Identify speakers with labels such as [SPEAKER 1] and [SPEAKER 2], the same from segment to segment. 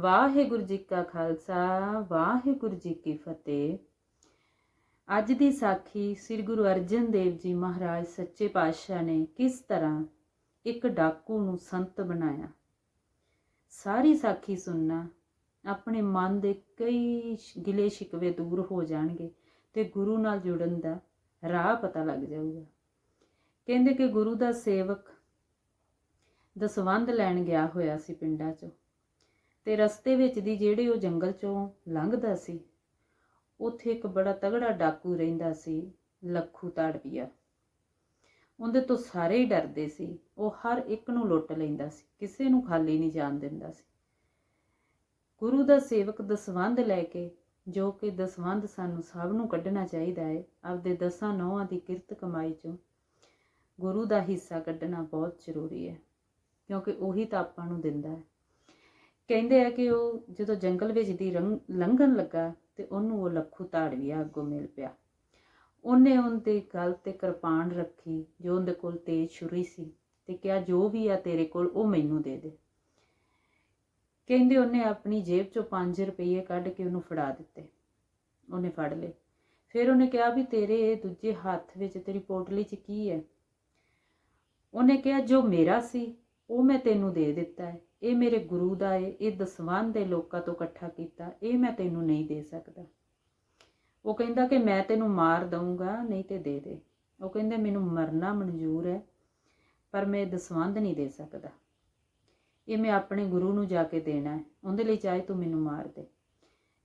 [SPEAKER 1] ਵਾਹਿਗੁਰੂ ਜੀ ਕਾ ਖਾਲਸਾ, ਵਾਹਿਗੁਰੂ ਜੀ ਕੀ ਫਤਿਹ। ਅੱਜ ਦੀ ਸਾਖੀ ਸ੍ਰੀ ਗੁਰੂ ਅਰਜਨ ਦੇਵ ਜੀ ਮਹਾਰਾਜ ਸੱਚੇ ਪਾਤਸ਼ਾਹ ਨੇ ਕਿਸ ਤਰ੍ਹਾਂ ਇੱਕ ਡਾਕੂ ਨੂੰ ਸੰਤ ਬਣਾਇਆ। ਸਾਰੀ ਸਾਖੀ ਸੁਣਨਾ ਆਪਣੇ ਮਨ ਦੇ ਕਈ ਗਿਲੇ ਸ਼ਿਕਵੇ ਦੂਰ ਹੋ ਜਾਣਗੇ ਤੇ ਗੁਰੂ ਨਾਲ ਜੁੜਨ ਦਾ ਰਾਹ ਪਤਾ ਲੱਗ ਜਾਊਗਾ। ਕਹਿੰਦੇ ਕਿ ਗੁਰੂ ਦਾ ਸੇਵਕ ਦਸਵੰਧ ਲੈਣ ਗਿਆ ਹੋਇਆ ਸੀ ਪਿੰਡਾਂ 'ਚੋਂ। ਤੇ ਰਸਤੇ ਵਿੱਚ ਦੀ ਜਿਹੜੇ ਉਹ ਜੰਗਲ 'ਚੋਂ ਲੰਘਦਾ ਸੀ, ਉੱਥੇ ਇੱਕ ਬੜਾ ਤਗੜਾ ਡਾਕੂ ਰਹਿੰਦਾ ਸੀ, ਲੱਖੂ ਤਾੜਪੀਆ। ਉਹਦੇ ਤੋਂ ਸਾਰੇ ਹੀ ਡਰਦੇ ਸੀ। ਉਹ ਹਰ ਇੱਕ ਨੂੰ ਲੁੱਟ ਲੈਂਦਾ ਸੀ, ਕਿਸੇ ਨੂੰ ਖਾਲੀ ਨਹੀਂ ਜਾਣ ਦਿੰਦਾ ਸੀ। ਗੁਰੂ ਦਾ ਸੇਵਕ ਦਸਵੰਧ ਲੈ ਕੇ, ਜੋ ਕਿ ਦਸਵੰਧ ਸਾਨੂੰ ਸਭ ਨੂੰ ਕੱਢਣਾ ਚਾਹੀਦਾ ਹੈ ਆਪਦੇ ਦਸਾਂ ਨੌਹਾਂ ਦੀ ਕਿਰਤ ਕਮਾਈ ਚੋਂ ਗੁਰੂ ਦਾ ਹਿੱਸਾ ਕੱਢਣਾ ਬਹੁਤ ਜ਼ਰੂਰੀ ਹੈ ਕਿਉਂਕਿ ਉਹੀ ਤਾਂ ਆਪਾਂ ਨੂੰ ਦਿੰਦਾ ਹੈ ਕਹਿੰਦੇ ਆ ਕਿ ਉਹ ਜਦੋਂ ਜੰਗਲ ਵਿੱਚ ਦੀ ਰੰਗ- ਲੰਘਣ ਲੱਗਾ ਤੇ ਉਹਨੂੰ ਉਹ ਲੱਖੂ ਤਾੜਵੀਆ ਅੱਗੋਂ ਮਿਲ ਪਿਆ। ਉਹਨੇ ਉਹਦੇ ਗਲ ਤੇ ਕਿਰਪਾਨ ਰੱਖੀ, ਜੋ ਉਹਦੇ ਕੋਲ ਤੇਜ਼ ਛੁਰੀ ਸੀ ਤੇ ਕਿਹਾ, ਜੋ ਵੀ ਆ ਤੇਰੇ ਕੋਲ, ਉਹ ਮੈਨੂੰ ਦੇ ਦੇ। ਕਹਿੰਦੇ ਉਹਨੇ ਆਪਣੀ ਜੇਬ ਚੋਂ 5 ਰੁਪਏ ਕੱਢ ਕੇ ਉਹਨੂੰ ਫੜਾ ਦਿੱਤੇ। ਉਹਨੇ ਫੜ ਲਏ। ਫਿਰ ਉਹਨੇ ਕਿਹਾ ਵੀ ਤੇਰੇ ਇਹ ਦੂਜੇ ਹੱਥ ਵਿੱਚ ਤੇਰੀ ਪੋਟਲੀ 'ਚ ਕੀ ਹੈ? ਉਹਨੇ ਕਿਹਾ, ਜੋ ਮੇਰਾ ਸੀ, ਉਹ ਮੈਂ ਤੈਨੂੰ ਦੇ ਦਿੱਤਾ ਹੈ। ਇਹ ਮੇਰੇ ਗੁਰੂ ਦਾ ਏ, ਇਹ ਦਸਵੰਧ ਦੇ ਲੋਕਾਂ ਤੋਂ ਇਕੱਠਾ ਕੀਤਾ, ਇਹ ਮੈਂ ਤੈਨੂੰ ਨਹੀਂ ਦੇ ਸਕਦਾ। ਉਹ ਕਹਿੰਦਾ ਕਿ ਮੈਂ ਤੈਨੂੰ ਮਾਰ ਦਊਂਗਾ, ਨਹੀਂ ਤੇ ਦੇ ਦੇ। ਉਹ ਕਹਿੰਦੇ, ਮੈਨੂੰ ਮਰਨਾ ਮਨਜ਼ੂਰ ਹੈ, ਪਰ ਮੈਂ ਇਹ ਦਸਵੰਧ ਨਹੀਂ ਦੇ ਸਕਦਾ। ਇਹ ਮੈਂ ਆਪਣੇ ਗੁਰੂ ਨੂੰ ਜਾ ਕੇ ਦੇਣਾ ਹੈ, ਉਹਦੇ ਲਈ ਚਾਹੇ ਤੂੰ ਮੈਨੂੰ ਮਾਰ ਦੇ।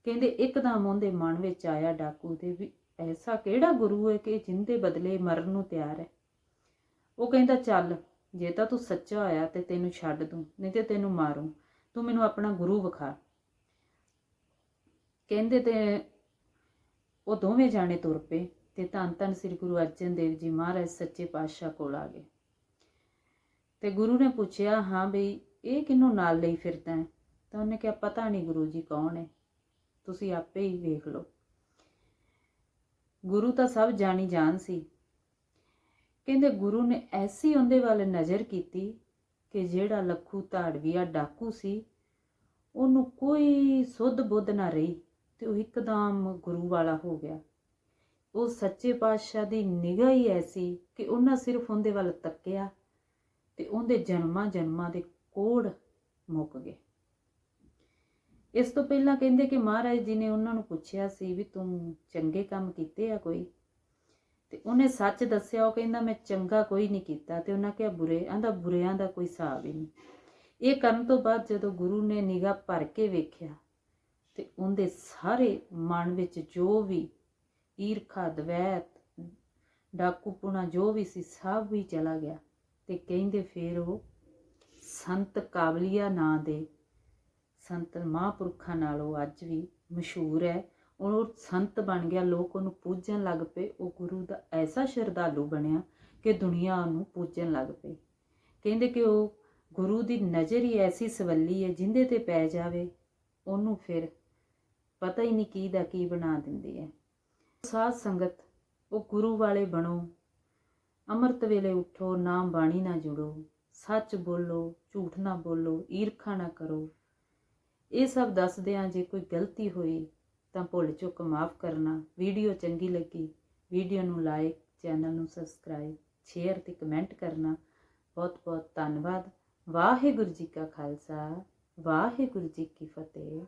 [SPEAKER 1] ਕਹਿੰਦੇ ਇੱਕਦਮ ਉਹਦੇ ਮਨ ਵਿੱਚ ਆਇਆ ਡਾਕੂ ਦੇ ਵੀ ਐਸਾ ਕਿਹੜਾ ਗੁਰੂ ਹੈ ਕਿ ਜਿੰਦੇ ਬਦਲੇ ਮਰਨ ਨੂੰ ਤਿਆਰ ਹੈ। ਉਹ ਕਹਿੰਦਾ, ਚੱਲ ਜੇ ਤਾਂ ਤੂੰ ਸੱਚਾ ਹੋਇਆ ਤੇ ਤੈਨੂੰ ਛੱਡ ਦੂੰ, ਨਹੀਂ ਤੇ ਤੈਨੂੰ ਮਾਰੂੰ, ਤੂੰ ਮੈਨੂੰ ਆਪਣਾ ਗੁਰੂ ਵਿਖਾ। ਕਹਿੰਦੇ ਤੇ ਉਹ ਦੋਵੇਂ ਜਾਣੇ ਤੁਰ ਪਏ ਤੇ ਧੰਨ ਧੰਨ ਸ੍ਰੀ ਗੁਰੂ ਅਰਜਨ ਦੇਵ ਜੀ ਮਹਾਰਾਜ ਸੱਚੇ ਪਾਤਸ਼ਾਹ ਕੋਲ ਆ ਗਏ। ਤੇ ਗੁਰੂ ਨੇ ਪੁੱਛਿਆ, ਹਾਂ ਬਈ, ਇਹ ਕਿਹਨੂੰ ਨਾਲ ਲਈ ਫਿਰਦਾ ਹੈ? ਤਾਂ ਉਹਨੇ ਕਿਹਾ, ਪਤਾ ਨਹੀਂ ਗੁਰੂ ਜੀ ਕੌਣ ਹੈ, ਤੁਸੀਂ ਆਪੇ ਹੀ ਵੇਖ ਲਓ। ਗੁਰੂ ਤਾਂ ਸਭ ਜਾਣੀ ਜਾਣ ਸੀ ਕਹਿੰਦੇ ਗੁਰੂ ਨੇ ਐਸੀ ਉਹਦੇ ਵੱਲ ਨਜ਼ਰ ਕੀਤੀ ਕਿ ਜਿਹੜਾ ਲੱਖੂ ਧਾੜਵੀਆ ਡਾਕੂ ਸੀ, ਉਹਨੂੰ ਕੋਈ ਸੁੱਧ ਬੁੱਧ ਨਾ ਰਹੀ ਤੇ ਉਹ ਇੱਕਦਮ ਗੁਰੂ ਵਾਲਾ ਹੋ ਗਿਆ। ਉਹ ਸੱਚੇ ਪਾਤਸ਼ਾਹ ਦੀ ਨਿਗਾਹ ਹੀ ਐਸੀ ਕਿ ਉਹਨਾਂ ਸਿਰਫ ਉਹਦੇ ਵੱਲ ਤੱਕਿਆ ਤੇ ਉਹਦੇ ਜਨਮਾਂ ਜਨਮਾਂ ਦੇ ਕੋੜ ਮੁੱਕ ਗਏ। ਇਸ ਤੋਂ ਪਹਿਲਾਂ ਕਹਿੰਦੇ ਕਿ ਮਹਾਰਾਜ ਜੀ ਨੇ ਉਹਨਾਂ ਨੂੰ ਪੁੱਛਿਆ ਸੀ ਵੀ ਤੂੰ ਚੰਗੇ ਕੰਮ ਕੀਤੇ ਆ ਕੋਈ? ਤੇ ਉਹਨੇ ਸੱਚ ਦੱਸਿਆ, ਉਹ ਕਹਿੰਦਾ, ਮੈਂ ਚੰਗਾ ਕੋਈ ਨਹੀਂ ਕੀਤਾ। ਤੇ ਉਹਨਾਂ ਕਿਹਾ, ਬੁਰੇ ਆਂਦਾ ਬੁਰਿਆਂ ਦਾ ਕੋਈ ਹਿਸਾਬ ਹੀ ਨਹੀਂ। ਇਹ ਕਰਨ ਤੋਂ ਬਾਅਦ ਜਦੋਂ ਗੁਰੂ ਨੇ ਨਿਗਾਹ ਭਰ ਕੇ ਵੇਖਿਆ, ਤੇ ਉਹਦੇ ਸਾਰੇ ਮਨ ਵਿੱਚ ਜੋ ਵੀ ਈਰਖਾ, ਦਵੈਤ, ਡਾਕੂਪੁਣਾ ਜੋ ਵੀ ਸੀ, ਸਭ ਵੀ ਚਲਾ ਗਿਆ। ਤੇ ਕਹਿੰਦੇ ਫੇਰ ਉਹ, ਸੰਤ ਕਾਬਲੀਆ ਨਾਂ ਦੇ, ਸੰਤ ਮਹਾਂਪੁਰਖਾਂ ਨਾਲੋਂ ਅੱਜ ਵੀ ਮਸ਼ਹੂਰ ਹੈ। ਉਹ ਸੰਤ ਬਣ ਗਿਆ, ਲੋਕ ਉਹਨੂੰ ਪੂਜਣ ਲੱਗ ਪਏ। ਉਹ ਗੁਰੂ ਦਾ ਐਸਾ ਸ਼ਰਧਾਲੂ ਬਣਿਆ ਕਿ ਦੁਨੀਆ ਉਹਨੂੰ ਪੂਜਣ ਲੱਗ ਪਈ। ਕਹਿੰਦੇ ਕਿ ਉਹ ਗੁਰੂ ਦੀ ਨਜ਼ਰ ਹੀ ਐਸੀ ਸਵੱਲੀ ਹੈ, ਜਿੰਦੇ ਤੇ ਪੈ ਜਾਵੇ, ਉਹਨੂੰ ਫਿਰ ਪਤਾ ਹੀ ਨਹੀਂ ਕੀ ਦਾ ਕੀ ਬਣਾ ਦਿੰਦੀ ਹੈ। ਸਾਧ ਸੰਗਤ, ਉਹ ਗੁਰੂ ਵਾਲੇ ਬਣੋ, ਅੰਮ੍ਰਿਤ ਵੇਲੇ ਉਠੋ, ਨਾਮ ਬਾਣੀ ਨਾਲ ਜੁੜੋ, ਸੱਚ ਬੋਲੋ, ਝੂਠ ਨਾ ਬੋਲੋ, ਈਰਖਾ ਨਾ ਕਰੋ। ਇਹ ਸਭ ਦੱਸਦਿਆਂ ਜੇ ਕੋਈ ਗਲਤੀ ਹੋਈ ਤਾਂ ਭੁੱਲ ਚੁੱਕ ਮਾਫ ਕਰਨਾ। ਵੀਡੀਓ ਚੰਗੀ ਲੱਗੀ, ਵੀਡੀਓ ਨੂੰ ਲਾਈਕ ਚੈਨਲ ਨੂੰ ਸਬਸਕ੍ਰਾਈਬ ਸ਼ੇਅਰ ਤੇ ਕਮੈਂਟ ਕਰਨਾ। ਬਹੁਤ ਬਹੁਤ ਧੰਨਵਾਦ। ਵਾਹਿਗੁਰੂ ਜੀ ਕਾ ਖਾਲਸਾ, ਵਾਹਿਗੁਰੂ ਜੀ ਕੀ ਫਤਿਹ।